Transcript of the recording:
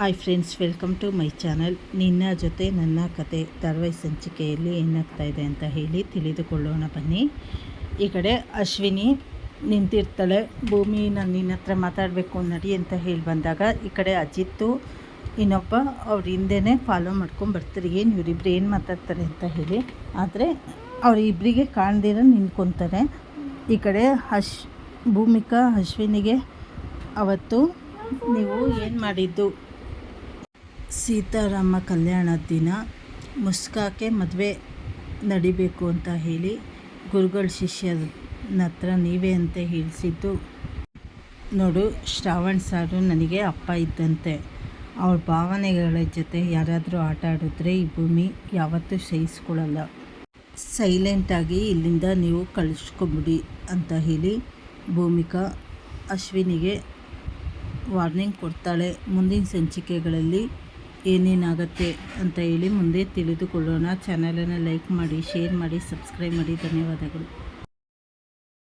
Hi friends welcome to my channel ನಿನ್ನ ಜೊತೆ ನನ್ನ ಕತೆ ಧಾರಾವಾಹಿ ಸಂಚಿಕೆಯಲ್ಲಿ ಏನಾಗ್ತಾ ಇದೆ ಅಂತ ಹೇಳಿ ತಿಳಿದುಕೊಳ್ಳೋಣ ಬನ್ನಿ. ಈ ಕಡೆ ಅಶ್ವಿನಿ ನಿಂತಿರ್ತಾಳೆ. ಭೂಮಿ ನಾನು ನಿನ್ನ ಹತ್ರ ಮಾತಾಡಬೇಕು ನಡಿ ಅಂತ ಹೇಳಿ ಬಂದಾಗ ಈ ಕಡೆ ಅಜಿತ್ತು, ಇನ್ನೊಬ್ಬ ಅವ್ರ ಹಿಂದೆನೇ ಫಾಲೋ ಮಾಡ್ಕೊಂಡು ಬರ್ತಾರೆ. ಏನು ಇವರಿಬ್ಬರು ಏನು ಮಾತಾಡ್ತಾರೆ ಅಂತ ಹೇಳಿ. ಆದರೆ ಅವರಿಬ್ಬರಿಗೆ ಕಾಣ್ದಿರ ನಿಂತ್ಕೊತಾರೆ. ಈ ಕಡೆ ಅಶ್, ಭೂಮಿಕಾ ಅಶ್ವಿನಿಗೆ ಅವತ್ತು ನೀವು ಏನು ಮಾಡಿದ್ದು? ಸೀತಾರಾಮ ಕಲ್ಯಾಣ ದಿನ ಮುಸ್ಕಾಕ್ಕೆ ಮದುವೆ ನಡಿಬೇಕು ಅಂತ ಹೇಳಿ ಗುರುಗಳ ಶಿಷ್ಯನ ಹತ್ರ ನೀವೇ ಅಂತ ಹೇಳಿಸಿದ್ದು. ನೋಡು, ಶ್ರಾವಣ್ ಸಾರು ನನಗೆ ಅಪ್ಪ ಇದ್ದಂತೆ. ಅವ್ರ ಭಾವನೆಗಳ ಜೊತೆ ಯಾರಾದರೂ ಆಟ ಆಡಿದ್ರೆ ಈ ಭೂಮಿ ಯಾವತ್ತೂ ಸಹಿಸ್ಕೊಳ್ಳಲ್ಲ. ಸೈಲೆಂಟಾಗಿ ಇಲ್ಲಿಂದ ನೀವು ಕಳಿಸ್ಕೊಬಿಡಿ ಅಂತ ಹೇಳಿ ಭೂಮಿಕಾ ಅಶ್ವಿನಿಗೆ ವಾರ್ನಿಂಗ್ ಕೊಡ್ತಾಳೆ. ಮುಂದಿನ ಸಂಚಿಕೆಗಳಲ್ಲಿ ಏನೇನಾಗುತ್ತೆ ಅಂತ ಹೇಳಿ ಮುಂದೆ ತಿಳಿದುಕೊಳ್ಳೋಣ. ಚಾನಲನ್ನು ಲೈಕ್ ಮಾಡಿ ಶೇರ್ ಮಾಡಿ ಸಬ್ಸ್ಕ್ರೈಬ್ ಮಾಡಿ. ಧನ್ಯವಾದಗಳು.